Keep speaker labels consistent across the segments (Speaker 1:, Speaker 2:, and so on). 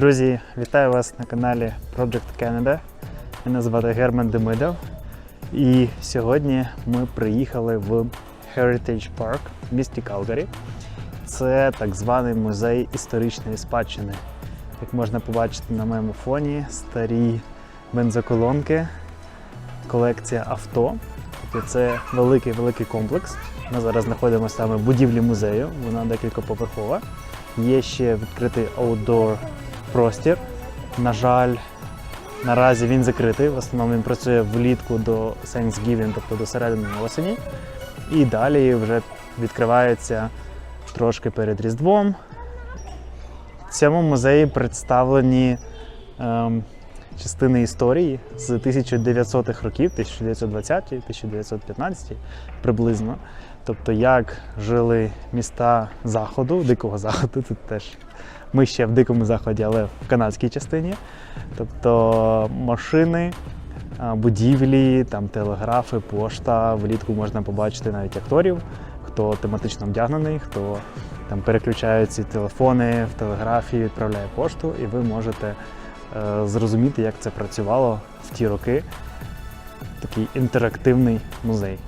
Speaker 1: Друзі, вітаю вас на каналі Project Canada. Мене звати Герман Демидов. І сьогодні ми приїхали в Heritage Park в місті Калгарі. Це так званий музей історичної спадщини. Як можна побачити на моєму фоні, старі бензоколонки, колекція авто. Тобто це великий великий комплекс. Ми зараз знаходимося саме в будівлі музею, вона декількоповерхова. Є ще відкритий аутдор простір. На жаль, наразі він закритий. В основному він працює влітку до Thanksgiving, тобто до середини осені. І далі вже відкривається трошки перед Різдвом. В цьому музеї представлені ем, частини історії з 1900-х років, 1920-ті, 1915 приблизно. Тобто, як жили міста Заходу, Дикого Заходу, тут теж ми ще в Дикому Заході, але в канадській частині. Тобто машини, будівлі, там телеграфи, пошта. Влітку можна побачити навіть акторів, хто тематично вдягнений, хто там переключає ці телефони в телеграфії, відправляє пошту, і ви можете е, зрозуміти, як це працювало в ті роки. Такий інтерактивний музей.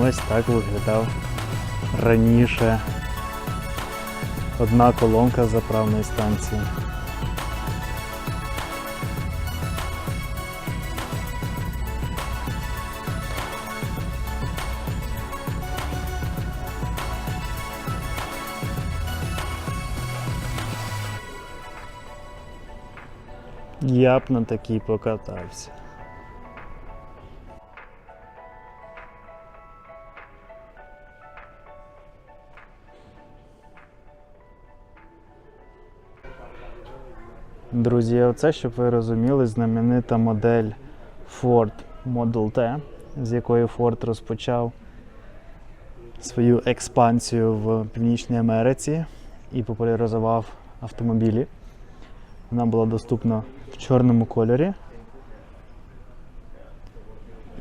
Speaker 1: Ось так виглядав раніше одна колонка заправної станції. Я б на такій покатався. Друзі, оце, щоб ви розуміли, знаменита модель Ford Model T, з якої Ford розпочав свою експансію в Північній Америці і популяризував автомобілі. Вона була доступна в чорному кольорі.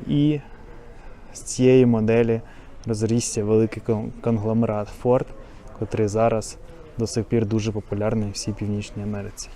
Speaker 1: І з цієї моделі розрісся великий конгломерат Ford, котрий зараз до сих пір дуже популярний в всій Північній Америці.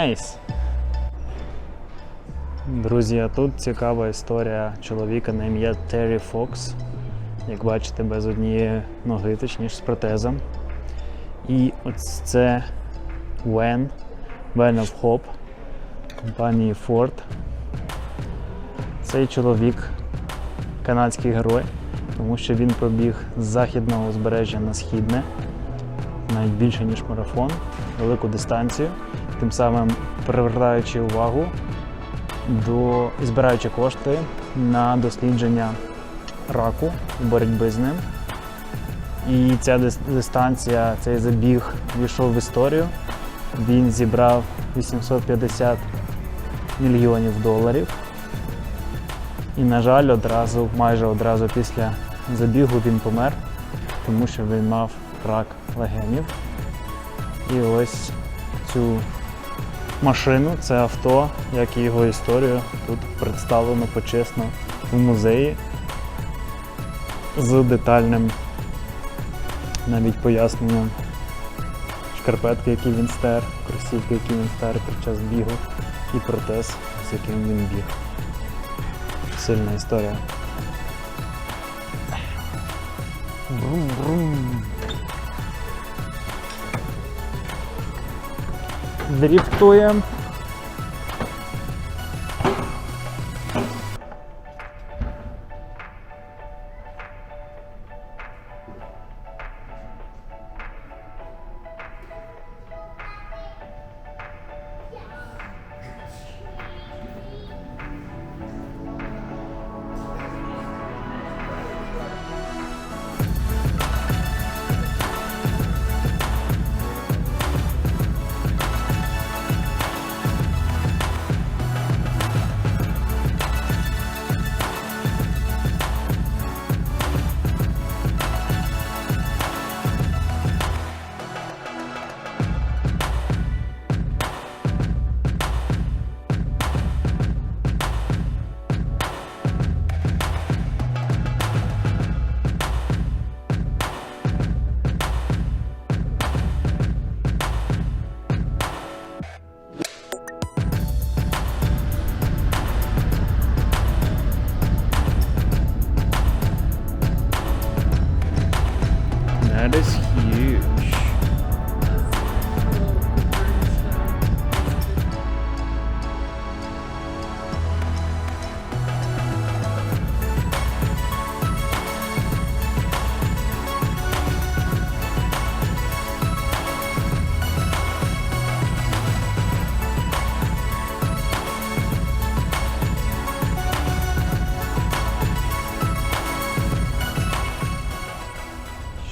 Speaker 1: Найс! Друзі, тут цікава історія чоловіка на ім'я Террі Фокс. Як бачите, без однієї ноги, точніше з протезом. І ось це When, When of Hope компанії Ford. Цей чоловік канадський герой, тому що він пробіг з західного узбережжя на східне, навіть більше, ніж марафон, велику дистанцію, тим самим привертаючи увагу до збираючи кошти на дослідження раку боротьби з ним. І ця дистанція, цей забіг війшов в історію. Він зібрав 850 мільйонів доларів. І, на жаль, одразу, майже одразу після забігу він помер, тому що він мав рак легенів. І ось цю машину, це авто, як і його історію, тут представлено почесно в музеї з детальним навіть поясненням шкарпетки, які він стер, кросівки, які він стер під час бігу, і протез, з яким він біг. Сильна історія. Брум-брум. Дріфтуємо.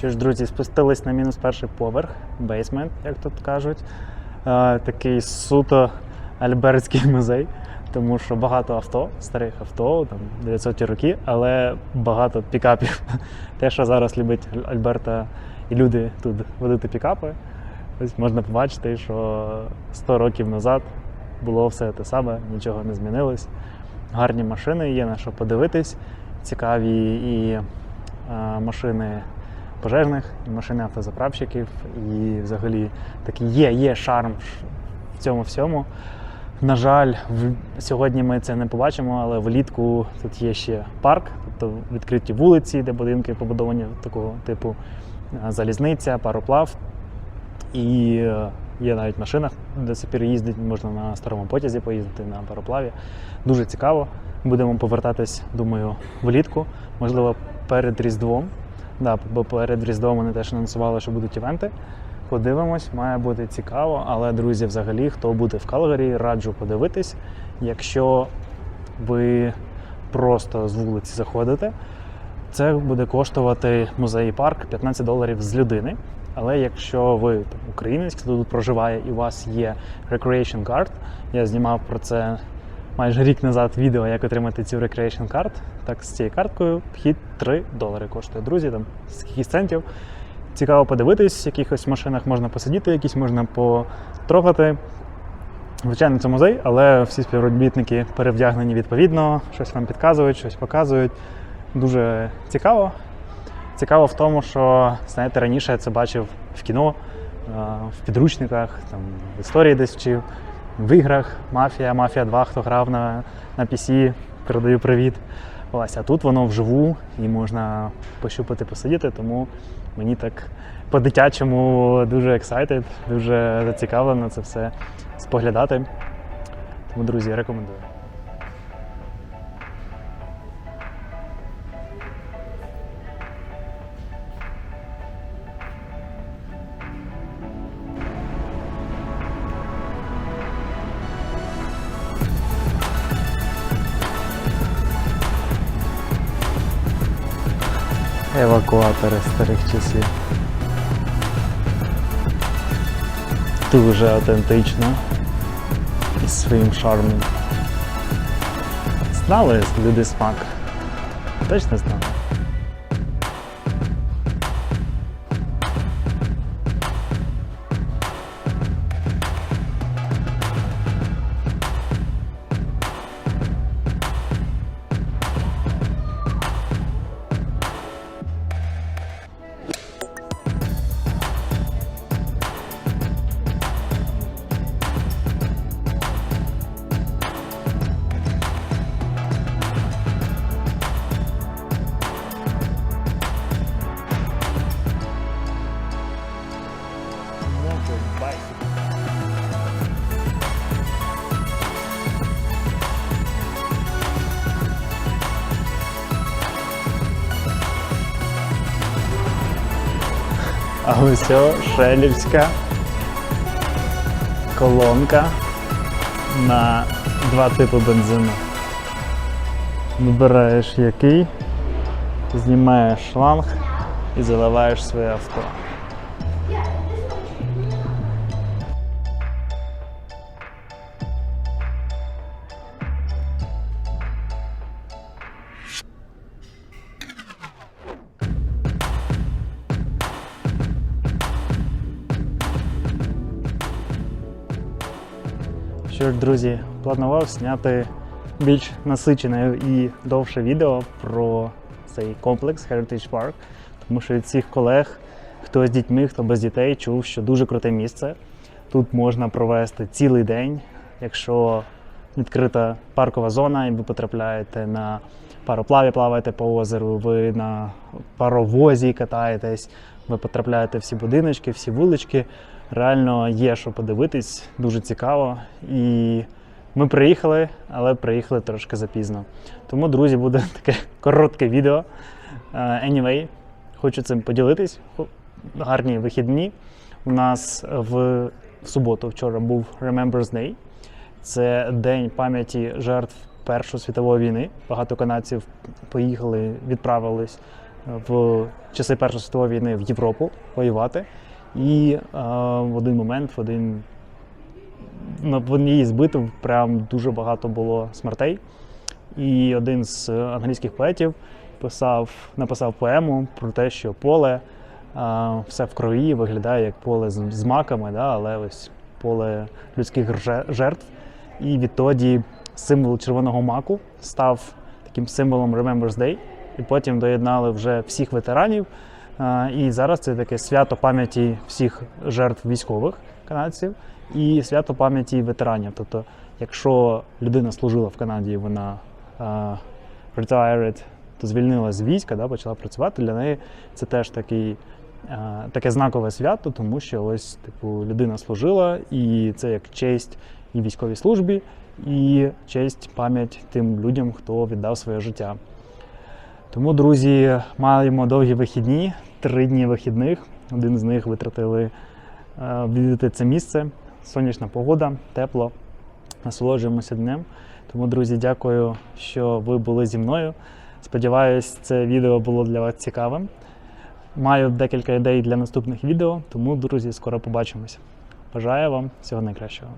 Speaker 1: Що ж, друзі, спустились на мінус перший поверх, бейсмент, як тут кажуть. Е, такий суто альбертський музей, тому що багато авто, старих авто, там 900 роки, але багато пікапів. Те, що зараз любить Альберта і люди тут водити пікапи. Ось можна побачити, що 100 років назад було все те саме, нічого не змінилось. Гарні машини є на що подивитись, цікаві і е, машини пожежних, і машини автозаправщиків, і взагалі такий є, є шарм в цьому всьому. На жаль, в- сьогодні ми це не побачимо, але влітку тут є ще парк, тобто відкриті вулиці, де будинки побудовані такого типу е, залізниця, пароплав. І е, є навіть машина, де сапір їздить, можна на старому потязі поїздити на пароплаві. Дуже цікаво. Будемо повертатись, думаю, влітку, можливо, перед Різдвом. Да, бо перед Різдвом вони теж анонсували, що будуть івенти. Подивимось, має бути цікаво. Але, друзі, взагалі, хто буде в Калгарі, раджу подивитись. Якщо ви просто з вулиці заходите, це буде коштувати музей парк 15 доларів з людини. Але якщо ви там, українець, хто тут проживає і у вас є Recreation Card, я знімав про це майже рік назад відео, як отримати цю Recreation Card. Так, з цією карткою вхід 3 долари коштує. Друзі, там скільки центів. Цікаво подивитись, в якихось машинах можна посидіти, якісь можна потрогати. Звичайно, це музей, але всі співробітники перевдягнені відповідно, щось вам підказують, щось показують. Дуже цікаво. Цікаво в тому, що, знаєте, раніше я це бачив в кіно, е, в підручниках, там, в історії десь вчив, в іграх Мафія, Мафія 2, хто грав на, на PC, передаю привіт. Ось, а тут воно вживу і можна пощупати, посидіти, тому мені так по-дитячому дуже excited, дуже зацікавлено це все споглядати. Тому, друзі, рекомендую. Евакуатори старих часів. Дуже автентично і своїм шармом. Знали люди смак? Точно знали. Ось шелівська колонка на два типи бензину. Вибираєш який, знімаєш шланг і заливаєш своє авто. Що ж, друзі, планував зняти більш насичене і довше відео про цей комплекс Heritage Park, тому що від всіх колег, хто з дітьми, хто без дітей, чув, що дуже круте місце. Тут можна провести цілий день, якщо відкрита паркова зона, і ви потрапляєте на пароплаві, плаваєте по озеру, ви на паровозі катаєтесь, ви потрапляєте в всі будиночки, всі вулички. Реально є що подивитись, дуже цікаво. І ми приїхали, але приїхали трошки запізно. Тому, друзі, буде таке коротке відео. Е, Anyway, хочу цим поділитись. Гарні вихідні. У нас в суботу вчора був Remembrance Day. Це день пам'яті жертв Першої світової війни. Багато канадців поїхали, відправились в часи Першої світової війни в Європу воювати. І е, в один момент, в один на в одній з битв прям дуже багато було смертей. І один з англійських поетів писав, написав поему про те, що поле а, все в крові виглядає як поле з, з маками, да, але ось поле людських жертв. І відтоді символ червоного маку став таким символом Remembrance Day. І потім доєднали вже всіх ветеранів. І зараз це таке свято пам'яті всіх жертв військових канадців і свято пам'яті ветеранів. Тобто, якщо людина служила в Канаді, вона а, retired, то звільнилася з війська, да, почала працювати. Для неї це теж такий, а, таке знакове свято, тому що ось типу людина служила, і це як честь і військовій службі, і честь пам'ять тим людям, хто віддав своє життя. Тому, друзі, маємо довгі вихідні, три дні вихідних. Один з них витратили е, відвідати це місце. Сонячна погода, тепло. Насолоджуємося днем. Тому, друзі, дякую, що ви були зі мною. Сподіваюсь, це відео було для вас цікавим. Маю декілька ідей для наступних відео, тому, друзі, скоро побачимося. Бажаю вам всього найкращого.